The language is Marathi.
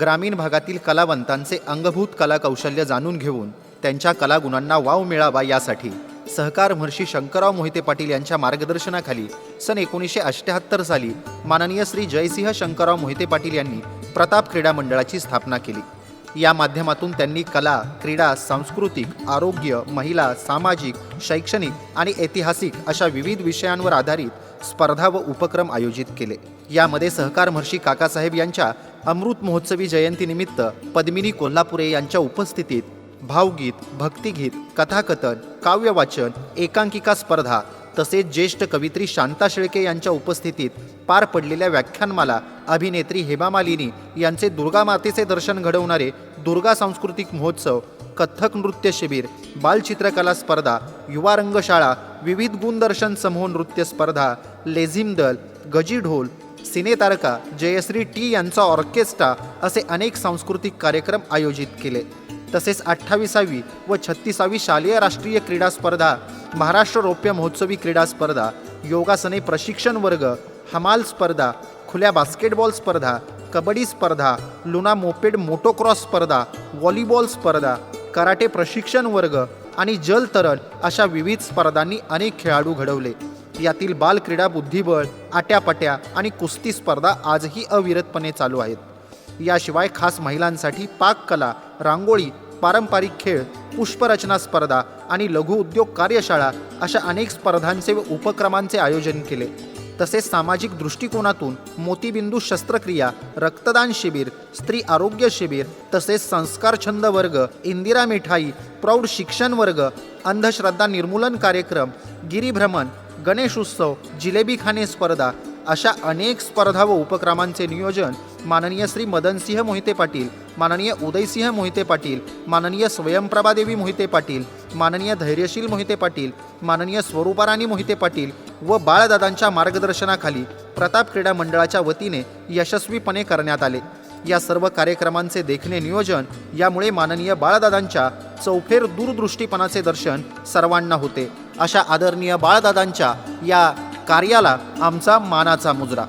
ग्रामीण भागातील कलावंतांचे अंगभूत कलाकौशल्य जाणून घेऊन त्यांच्या कलागुणांना वाव मिळावा यासाठी सहकार महर्षी शंकरराव मोहिते पाटील यांच्या मार्गदर्शनाखाली सन एकोणीसशे अष्ट्याहत्तर साली माननीय श्री जयसिंह शंकरराव मोहिते पाटील यांनी प्रताप क्रीडा मंडळाची स्थापना केली. या माध्यमातून त्यांनी कला क्रीडा सांस्कृतिक आरोग्य महिला सामाजिक शैक्षणिक आणि ऐतिहासिक अशा विविध विषयांवर आधारित स्पर्धा व उपक्रम आयोजित केले. यामध्ये सहकार महर्षी काकासाहेब यांच्या अमृत महोत्सवी जयंतीनिमित्त पद्मिनी कोल्हापुरे यांच्या उपस्थितीत भावगीत भक्तिगीत कथाकथन काव्यवाचन एकांकिका स्पर्धा तसेच ज्येष्ठ कवित्री शांता शेळके यांच्या उपस्थितीत पार पडलेल्या व्याख्यानमाला अभिनेत्री हेमा मालिनी यांचे दुर्गा मातेचे दर्शन घडवणारे दुर्गा सांस्कृतिक महोत्सव कथ्थक नृत्य शिबिर बालचित्रकला स्पर्धा युवा रंगशाळा विविध गुणदर्शन समूह नृत्य स्पर्धा लेझिम दल गजी ढोल सिनेतारका जयश्री टी यांचा ऑर्केस्ट्रा असे अनेक सांस्कृतिक कार्यक्रम आयोजित केले. तसेच अठ्ठावीसावी व छत्तीसावी शालेय राष्ट्रीय क्रीडा स्पर्धा महाराष्ट्र रौप्य महोत्सवी क्रीडा स्पर्धा योगासने प्रशिक्षण वर्ग हमाल स्पर्धा खुल्या बास्केटबॉल स्पर्धा कबड्डी स्पर्धा लुना मोपेड मोटोक्रॉस स्पर्धा व्हॉलीबॉल स्पर्धा कराटे प्रशिक्षण वर्ग आणि जलतरण अशा विविध स्पर्धांनी अनेक खेळाडू घडवले. यातील बालक्रीडा बुद्धिबळ आट्यापाट्या आणि कुस्ती स्पर्धा आजही अविरतपणे चालू आहेत. याशिवाय खास महिलांसाठी पाककला रांगोळी पारंपरिक खेळ पुष्परचना स्पर्धा आणि लघु उद्योग कार्यशाळा अशा अनेक स्पर्धांचे व उपक्रमांचे आयोजन केले. तसेच सामाजिक दृष्टिकोनातून मोतीबिंदू शस्त्रक्रिया रक्तदान शिबिर स्त्री आरोग्य शिबिर तसेच संस्कार छंद वर्ग इंदिरा मिठाई प्रौढ शिक्षण वर्ग अंधश्रद्धा निर्मूलन कार्यक्रम गिरीभ्रमण गणेश उत्सव जिलेबी खाणे स्पर्धा अशा अनेक स्पर्धा व उपक्रमांचे नियोजन माननीय श्री मदनसिंह मोहिते पाटील माननीय उदयसिंह मोहिते पाटील माननीय स्वयंप्रभादेवी मोहिते पाटील माननीय धैर्यशील मोहिते पाटील माननीय स्वरूपाराणी मोहिते पाटील व बाळदादांच्या मार्गदर्शनाखाली प्रताप क्रीडा मंडळाच्या वतीने यशस्वीपणे करण्यात आले. या सर्व कार्यक्रमांचे देखणे नियोजन यामुळे माननीय बाळदादांच्या चौफेर दूरदृष्टीपणाचे दर्शन सर्वांना होते. अशा आदरणीय बाळदादांच्या या कार्याला आमचा मानाचा मुजरा.